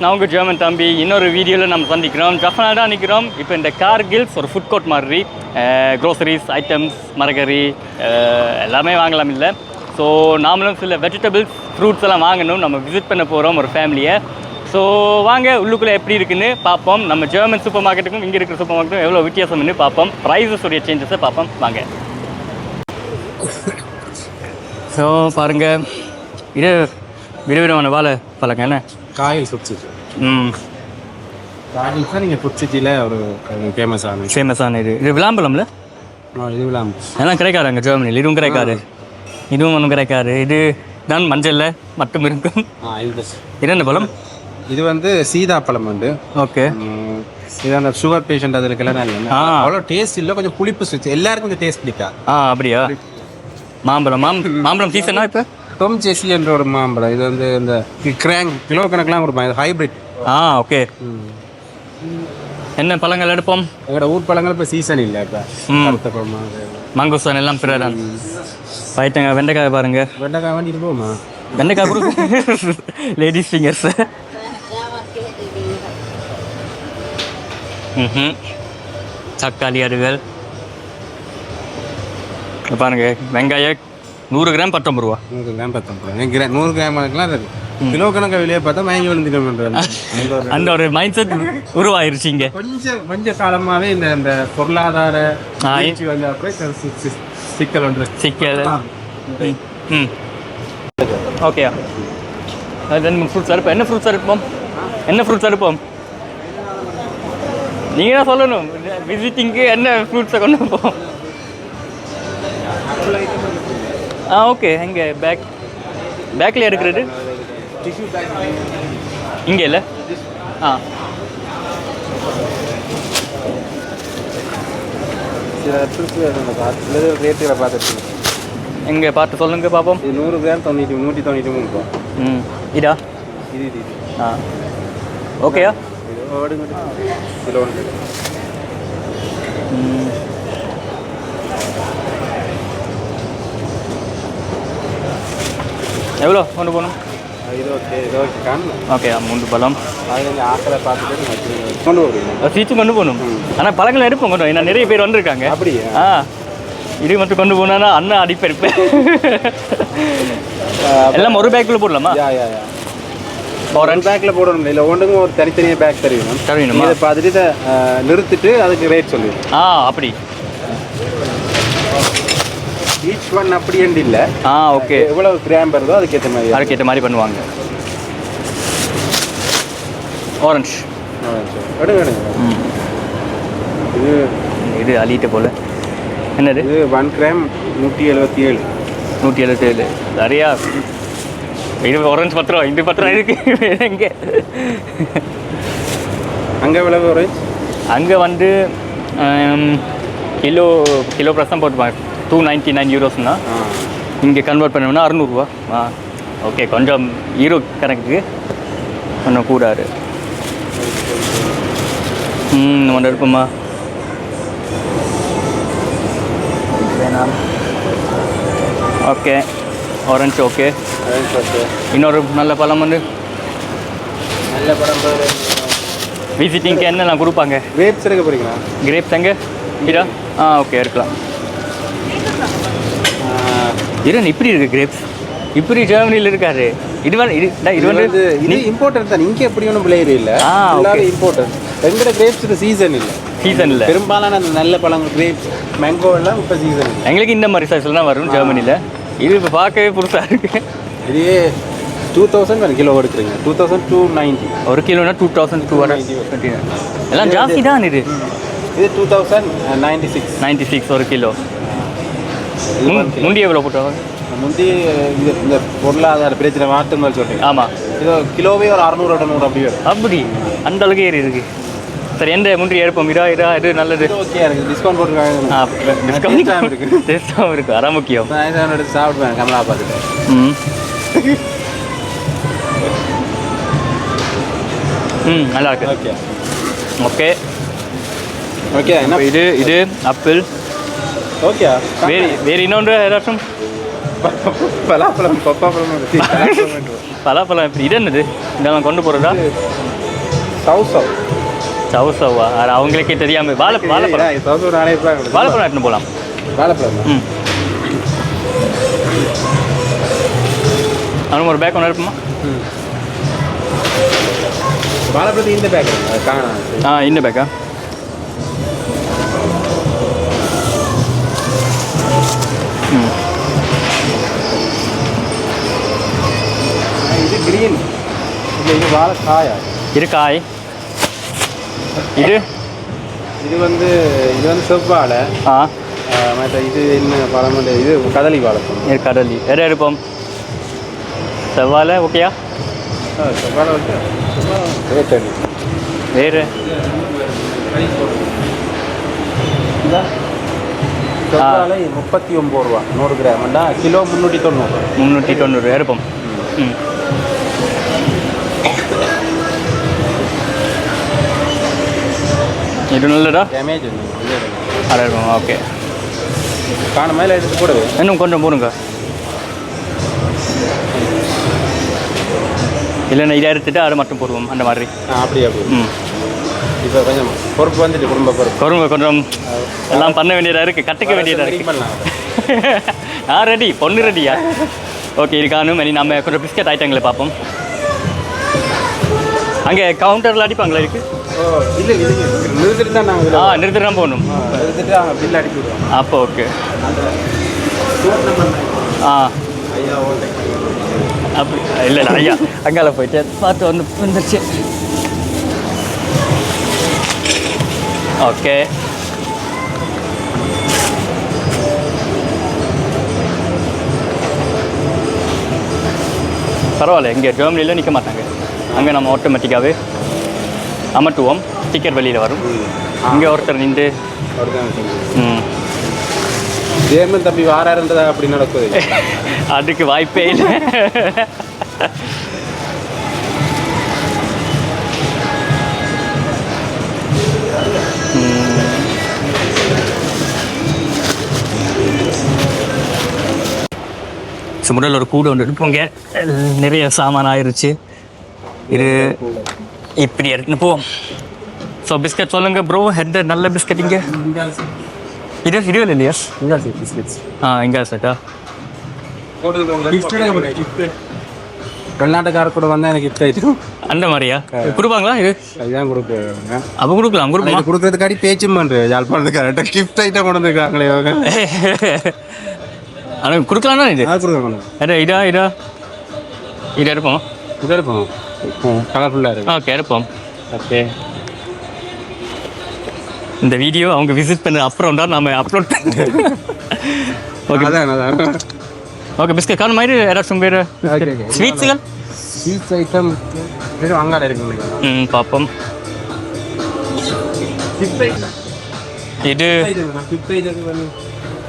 நான் உங்கள் ஜெர்மன் தம்பி இன்னொரு வீடியோவில் நம்ம சந்திக்கிறோம். ஜஃபனாக தான் நிற்கிறோம். இப்போ இந்த கார்கில்ஸ் ஒரு ஃபுட் கோர்ட் மாதிரி. க்ரோசரிஸ் ஐட்டம்ஸ் மரகரி எல்லாமே வாங்கலாம் இல்லை. ஸோ நாமளும் சில வெஜிடபிள்ஸ் ஃப்ரூட்ஸ் எல்லாம் வாங்கணும். நம்ம விசிட் பண்ண போகிறோம் ஒரு ஃபேமிலியை ஸோ வாங்க உள்ளுக்குள்ளே எப்படி இருக்குன்னு பார்ப்போம். நம்ம ஜெர்மன் சூப்பர் மார்க்கெட்டுக்கும் இங்கே இருக்கிற சூப்பர் மார்க்கெட்டுக்கும் எவ்வளோ வித்தியாசம்னு பார்ப்போம். ப்ரைஸஸுடைய சேஞ்சஸை பார்ப்போம். வாங்க. ஸோ பாருங்கள் இது விதவிதமான வாழை பழங்க என்ன? காயில் சிட்டி ம். காயில் தான் நீங்கள் ஃபுட் சிட்டியில் ஒரு ஃபேமஸ் ஆன ஃபேமஸான இது. இது விளாம்பழம்ல இது விழாம் எல்லாம் கிடைக்காது அங்கே ஜெர்மனியில் இதுவும் கிடைக்காது. இதுவும் ஒன்றும் கிடைக்காது. இது தான் மஞ்சளில் மட்டும் இருக்கும். ஆ இது இது என்ன பழம்? இது வந்து சீதாப்பழம் வந்து ஓகே. இது அந்த சுகர் பேஷண்ட் அதுக்கெல்லாம். அவ்வளோ டேஸ்ட் இல்லை கொஞ்சம் புளிப்பு சுவிச்சு எல்லாருக்கும் இந்த டேஸ்ட் பிடிக்காது. ஆ அப்படியா? மாம்பழம் மாம் மாம்பழம் சீசனா இப்போ? டொம் ஜெசி என்ற ஒரு மாம்பழம். இது வந்து இந்த கிராங் கிலோ கணக்கெலாம் கொடுப்பாங்க. இது ஹைபிரிட் ஆ ஓகே என்ன பழங்கள் எடுப்போம்? எங்களோட ஊர் பழங்கள் இப்போ சீசன் இல்லை இப்போ. ம். மங்கோஸ்தான் எல்லாம் பிறதான் பயிட்டங்க வெண்டைக்காய் பாருங்க. வெண்டைக்காய் வேண்டி இருப்போமா வெண்டைக்காய் லேடிஸ் ஃபிங்கர்ஸ் ம் தக்காளி இங்க பாருங்க வெங்காயம் நூறு கிராம் பத்தொம்பது ரூபா. நூறு கிராம் பத்தொம்பது கிராம் நூறு கிராம் கணக்கெலாம் அது கிலோ கணக்கு வெளியே பார்த்தா மயங்கி விழுந்துட்டோம் அந்த ஒரு மைண்ட் செட் உருவாயிருச்சு இங்க. கொஞ்சம் கொஞ்ச காலமாவே இந்த இந்த பொருளாதார சிக்கல் ஒன்று. சிக்கல். ம் ஓகேயா ரெண்டு ஃப்ரூட்ஸ் அறுப்போம். என்ன ஃப்ரூட்ஸ் அறுப்போம்? என்ன ஃப்ரூட்ஸ் அறுப்போம்? நீங்கள் தான் சொல்லணும் விசிட்டிங்க்கு என்ன ஃப்ரூட்ஸை கொண்டு போவோம்? ஆ ஓகே. எங்கே பேக் பேக்கில் எடுக்கிறது. இங்கே இல்லை? ஆ. சில ரேட்டுகளை பார்த்துட்டு எங்கே பார்த்து சொல்லுங்க பார்ப்போம் இது நூறு கிராம் தொண்ணூற்றி நூற்றி தொண்ணூற்றி மூணு ம். இதா? இது இது. ஆ. ஓகேயா? இது ஓடுங்க கிலோ ஒன்று எவ்வளோ கொண்டு போகணும்? இது ஓகே மூன்று பழம். அது வச்சுருங்க. கொண்டு போகணும். ஆனால் பழங்கள் எடுப்போம் கொண்டு ஏன்னா நிறைய பேர் வந்திருக்காங்க. அப்படியா? ஆ இது மட்டும் கொண்டு போனா அண்ணன் அடிப்பெருப்பேன் எல்லாம் ஒரு பேக்குள்ளே போடலாமா? ஒரு பேக்கில் போடணும் இல்லை ஒன்றுங்க ஒரு தனித்தனியாக பேக் தருவீங்க தருவீனுமா? இதை பார்த்துட்டு நிறுத்திட்டு அதுக்கு ரேட் சொல்லுவீங்க ஆ அப்படி. ஈச் ஒன் அப்படி இல்லை. ஆ ஓகே எவ்வளவு கிராம் வருதோ அதுக்கேற்ற மாதிரி அதுக்கேற்ற மாதிரி பண்ணுவாங்க. ஆரஞ்ச். எடுங்க எடுங்க இது இது அலிட்ட போல. என்னது? இது ஒன் கிராம் நூற்றி எழுபத்தி ஏழு. நூற்றி எழுபத்தேழு நிறையா இது ஆரஞ்சு பத்து ரூபா இந்த பத்து ரூபா இருக்கு எங்கே? அங்கே எவ்வளவு ஆரஞ்சு அங்கே வந்து கிலோ கிலோ பிரசம் போட்டுப்பாங்க. டூ நைன்ட்டி நைன் யூரோஸ்னா இங்கே கன்வெர்ட் பண்ணோம்னா அறநூறுவா. ஆ ஓகே கொஞ்சம் ஈரோ கணக்குக்கு கொஞ்சம் கூடாது ம் நம்ம இருக்குமா ஓகே ஆரஞ்சு ஓகே இன்னொரு நல்ல பழம் வந்து நல்ல படம் விசிட்டிங்க்கு என்னெல்லாம் கொடுப்பாங்க? கிரேப்ஸ் எடுக்க போறீங்களா? கிரேப்ஸ் எங்கே? இதா? ஆ ஓகே இருக்கலாம் இரு இப்படி இருக்கு கிரேப்ஸ் இப்படி ஜெர்மனியில் இருக்காரு. இது வந்து இது இது வந்து இது இம்போர்ட்டட் தான். இங்கே எப்படி ஒன்றும் விளையிற இல்லை. okay. இம்போர்ட்டட் எங்கட கிரேப்ஸுக்கு சீசன் இல்லை. சீசன் இல்லை. பெரும்பாலான அந்த நல்ல பழங்கள் கிரேப்ஸ் மேங்கோ எல்லாம் இப்போ சீசன் இல்லை. எங்களுக்கு இந்த மாதிரி சைஸில் தான் வரும் ஜெர்மனியில் இது இப்போ பார்க்கவே புதுசாக இருக்கு. இதே டூ தௌசண்ட் ஒரு கிலோ எடுக்கிறீங்க டூ தௌசண்ட் டூ நைன்ட்டி ஒரு கிலோனா டூ தௌசண்ட் டூ ஹண்ட்ரட் எல்லாம் ஜாஸ்தி தான் இது. இது two thousand ninety six ninety six ஒரு கிலோ முந்தி எவ்வளோ போட்டோம் முந்தி இது இந்த பொருளாதார பிரச்சனை மாற்று மாதிரி சொல்றீங்க. ஆமாம் இது கிலோவே ஒரு அறநூறு இடநூறு அப்படி வரும். அப்படி? அந்த அளவுக்கு ஏறி இருக்கு. சரி எந்த முந்திரி எடுப்போம்? இதா இதா இது நல்லது. ஓகே இருக்கு. டிஸ்கவுண்ட் போட்டுருக்காங்க. டிஸ்கவுண்ட் டேஸ்ட்டாகவும் இருக்கு. அதான் முக்கியம். நான் எடுத்து சாப்பிடுவேன் கமலா பார்த்துட்டு. ம். ம் நல்லா இருக்கு. ஓகே ஓகே ஓகே இது இது ஆப்பிள் ஓகே வேறு வேறு இன்னொன்று ஏதாச்சும் பலாப்பழம் பப்பாப்பழம். பலாப்பழம் எப்படி? இது என்னது? இதெல்லாம் கொண்டு போகிறதா சவு சவு சவு. சவ்வா அது அவங்களுக்கே தெரியாமல் வாழை வாழைப்பழம். வாழைப்பழம் எடுத்துன்னு போகலாம் வாழைப்பழம்? ம். அவனுக்கு ஒரு பேக் ஒன்று இருப்போமா வாழைப்பழத்துக்கு இந்த பேக் காணும் ஆ இந்த பேக்கா இது கிரீன் இது வாழைக்காயா இது காய். இது? இது வந்து இது வந்து செவ்வாழை ஆ. மற்ற இது என்ன பழம் இது கதலி வாழைப்பழம் இது கடலி. எதை எடுப்போம். செவ்வாழை ஓகேயா செவ்வாழை வந்து ரேட் வேறு? செவ்வாழை முப்பத்தி ஒம்பது ரூபா நூறு கிராம்டா கிலோ முந்நூற்றி தொண்ணூறு. முந்நூற்றி தொண்ணூறு எடுப்போம். ம். இது நல்லதா? டேமேஜ் எடுப்போம் ஓகே. காண மேலே எடுத்து போடுது இன்னும் கொஞ்சம் போடுங்க. இல்லைன்னா இதை எடுத்துட்டு அதை மட்டும் போடுவோம் அந்த மாதிரி. ஆ அப்படி அப்படி ம். இப்போ கொஞ்சம் பொறுப்பு வந்துட்டு குடும்ப பொறுப்பு. கொருங்க கொஞ்சம் எல்லாம் பண்ண வேண்டியதாக இருக்குது கற்றுக்க வேண்டியதாக இருக்குது நான் ரெடி பொண்ணு ரெடியா ஓகே இருக்கானு மணி நம்ம கொஞ்சம் பிஸ்கட் ஐட்டங்களை பார்ப்போம். அங்கே கவுண்டரில் அடிப்பாங்களா இருக்கு இல்லை இல்லை நிறுத்திட்டு தான் நாங்கள் ஆ போகணும். நிறுத்திட்டு அவங்க பில் அடிச்சு விடுவோம் அப்போ ஓகே ஆ. அப்படி இல்லை இல்லை ஐயா. அங்கால போயிட்டு பார்த்து வந்து வந்துருச்சு ஓகே. பரவாயில்ல இங்கே ஜெர்மனியில் நிற்க மாட்டாங்க. அங்கே நம்ம ஆட்டோமேட்டிக்காகவே அமட்டுவோம் டிக்கெட் வெளியில் வரும். இங்கே ஒருத்தர் நின்று ம். ஜேர்மன் தம்பி வாராருன்றதா அப்படி நடக்குது? அதுக்கு வாய்ப்பே இல்லை. சுமுடல் ஒரு கூடு ஒன்று எடுப்போங்க நிறைய சாமான் ஆயிருச்சு. இது இப்படி எடுத்துன்னு போவோம். ஸோ பிஸ்கட் சொல்லுங்க ப்ரோ ஹெட் நல்ல பிஸ்கட் இங்கே. இது இது இல்லையா? ஆ எங்கே செட்டா வெளிநாட்டுக்கார கூட வந்தா எனக்கு கிஃப்ட் ஆயிட்டு அந்த மாதிரியா? கொடுப்பாங்களா இது? அதுதான் கொடுக்குறாங்க அப்போ கொடுக்கலாம் கொடுக்கலாம். கொடுக்கறதுக்காடி பேச்சும் பண்ணுறேன் யாழ்ப்பாணத்துக்காரட்ட கிஃப்ட் ஐட்டம் கொண்டு வந்துருக்காங்களே ஆனால் கொடுக்கலாம்னா இது? அட இதா இதா? இது எடுப்போம். இது இருப்போம் கலர்ஃபுல்லாக இருக்கு. ஓகே எடுப்போம். ஓகே. இந்த வீடியோ அவங்க விசிட் பண்ண அப்புறம் தான் நம்ம அப்லோட் ஓகே. அதான் அதான். ஓகே பிஸ்கட் காணும் மாதிரி ஏதாச்சும் வேறு ஸ்வீட்ஸுகள் ஸ்வீட்ஸ் ஐட்டம் வெறும் அங்காட இருக்கு ம் பார்ப்போம் இது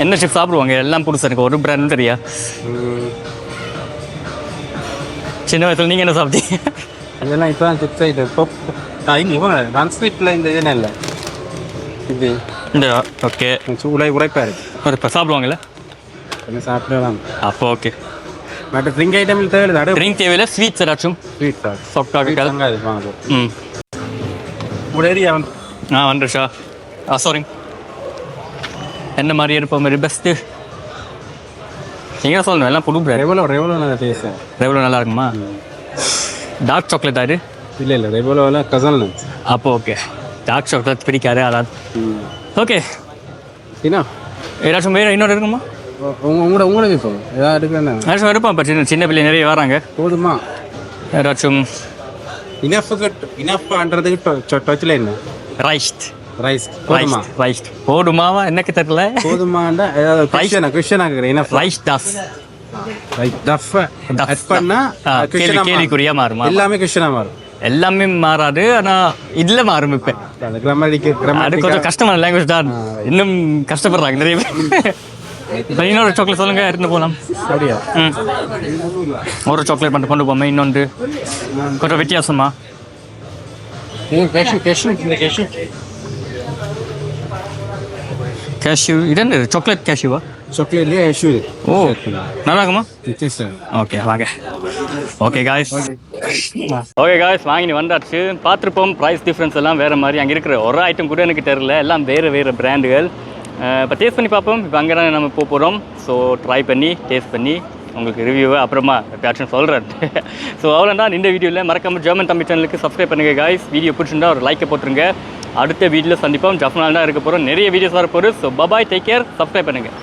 என்ன சிப் சாப்பிடுவாங்க? எல்லாம் புதுசு எனக்கு ஒரு பிராண்ட் தெரியா? சின்ன வயசுல நீங்கள் என்ன சாப்பிட்டீங்க? இதெல்லாம் இப்போ தான் கிஃப்ட் ஐட்டம் இப்போ இவங்க ரன்ஸ்வீட்டில் இந்த இது இல்லை. இது இந்த ஓகே சூளை உரைப்பாக இருக்கு. ஒரு இப்போ சாப்பிடுவாங்கல்ல? கொஞ்சம் சாப்பிடலாம் அப்போ ஓகே மற்ற ட்ரிங்க் ஐட்டமில் தேவையில்லை ட்ரிங்க் தேவையில்ல ஸ்வீட்ஸ் ஏதாச்சும்? ஸ்வீட் சார் சாஃப்டாக அங்கே வாங்க ம். ஏரியா ஆ வந்துருச்சா? ஆ சாரி என்ன மாதிரி இருப்போம் மாதிரி பெஸ்ட்டு நீங்கள் சொல்லணும்? எல்லாம் புது பிராண்ட் ரெவலோ ரெவலோ நான் பேசுகிறேன் எவ்வளோ நல்லா இருக்குமா? டார்க் சாக்லேட் ஆறு இல்லை இல்லை ரெவலோவில் கசல் அப்போ ஓகே டார்க் சாக்லேட் பிடிக்காது அதான். ஓகே என்ன ஏதாச்சும் வேறு இன்னொரு இருக்குமா? உங்க உங்களோட உங்களுக்கு இப்போ ஏதாவது இருக்குன்னு ஏதாச்சும் இருப்போம் இப்போ சின்ன சின்ன பிள்ளை நிறைய வராங்க. போதுமா? ஏதாச்சும் இனஃப் இனஃப்ன்றதுக்கு டச்சில் என்ன? ரைஸ்ட் ரைஸ் போதுமா? ரைஸ்ட் ரைஸ்ட் போடுமாவா எனக்கு தெரியல? போதுமாண்டா? ஏதாவது கொஸ்டினா கொஸ்டினா கேட்குறேன் enough rice right tough Duff. அட் பண்ணா கேள்வி. கேள்விக்குறியா மாறுமா? எல்லாமே கொஸ்டினா மாறும். எல்லாமே மாறாது ஆனால் இதில் மாறும் இப்போ. அது கொஞ்சம் கஷ்டமான லாங்குவேஜ் தான். இன்னும் கஷ்டப்படுறாங்க நிறைய பேர். இன்னொரு சாக்லேட் சொல்லுங்க எடுத்து போகலாம் அப்படியா ஒரு சாக்லேட் மட்டும் கொண்டு போமே இன்னொன்று. கொஞ்சம் வித்தியாசமா. கேஷு கேஷு இந்த கேஷு கேஷ்யூ இது என்ன சாக்லேட் கேஷ்யூவா சாக்லேட்லேயே ஷூ ஓ நல்லா இருக்குமா டேஸ்ட் ஓகே வாங்க ஓகே காய்ஸ் ஓகே காய்ஸ் வாங்கி வந்தாச்சு பார்த்துருப்போம் ப்ரைஸ் டிஃப்ரென்ஸ் எல்லாம் வேறு மாதிரி அங்கே இருக்கிற ஒரு ஐட்டம் கூட எனக்கு தெரில எல்லாம் வேறு வேறு பிராண்டுகள் இப்போ டேஸ்ட் பண்ணி பார்ப்போம் இப்போ அங்கே தான் நம்ம போக போகிறோம் ஸோ ட்ரை பண்ணி டேஸ்ட் பண்ணி உங்களுக்கு ரிவ்யூவை அப்புறமா எப்பயாச்சும் சொல்கிறேன் ஸோ அவ்வளோதான் இந்த வீடியோவில் மறக்காம ஜெர்மன் தம்பி சேனலுக்கு சப்ஸ்கிரைப் பண்ணுங்க காய்ஸ் வீடியோ பிடிச்சிருந்தா ஒரு லைக்கை போட்டுருங்க. அடுத்த வீடியோவில் சந்திப்போம். ஜஃப்னால் தான் இருக்க போகிறோம் நிறைய வீடியோஸ் வர போகுது so bye bye take care subscribe பண்ணுங்கள்